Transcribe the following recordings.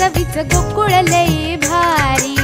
चवीच गोकुळ लई भारी.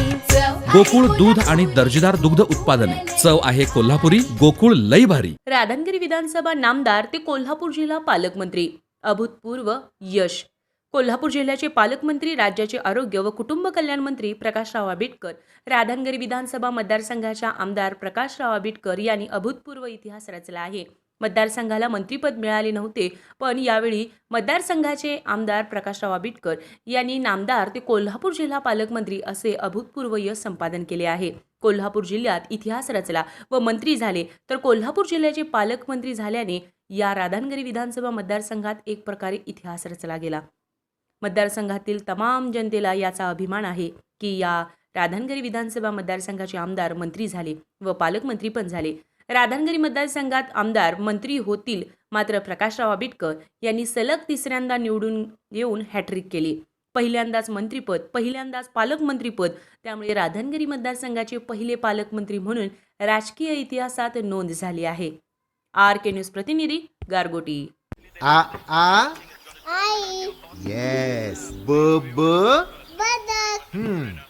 गोकुळ दूध आणि दर्जेदार दुग्ध उत्पादने. चव आहे कोल्हापुरी गोकुळ लई भारी. राधानगिरी विधानसभा नामदार ते कोल्हापूर जिल्हा पालकमंत्री. अभूतपूर्व यश. कोल्हापूर जिल्ह्याचे पालकमंत्री राज्याचे आरोग्य व कुटुंब कल्याण मंत्री प्रकाशराव आंबेडकर. राधानगिरी विधानसभा मतदारसंघाच्या आमदार प्रकाशराव आंबेडकर यांनी अभूतपूर्व इतिहास रचला आहे. मतदारसंघाला मंत्रीपद मिळाले नव्हते पण यावेळी मतदारसंघाचे आमदार प्रकाशराव आंबेडकर यांनी नामदार ते कोल्हापूर जिल्हा पालकमंत्री असे अभूतपूर्व यश संपादन केले आहे. कोल्हापूर जिल्ह्यात इतिहास रचला व मंत्री झाले तर कोल्हापूर जिल्ह्याचे पालकमंत्री झाल्याने या राधानगरी विधानसभा मतदारसंघात एक प्रकारे इतिहास रचला गेला. मतदारसंघातील तमाम जनतेला याचा अभिमान आहे की या राधानगरी विधानसभा मतदारसंघाचे आमदार मंत्री झाले व पालकमंत्री पण झाले. राधानगरी मतदारसंघात आमदार मंत्री होतील मात्र प्रकाशराव आंबेडकर यांनी सलग तिसऱ्यांदा निवडून येऊन हॅट्रिक केली. पहिल्यांदाच मंत्रीपद पहिल्यांदाच पालकमंत्रीपद त्यामुळे राधानगरी मतदारसंघाचे पहिले पालकमंत्री म्हणून राजकीय इतिहासात नोंद झाली आहे. आर के न्यूज प्रतिनिधी गारगोटी. आ आ? येस ब ब?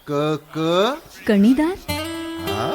क क? कणीदार? आ?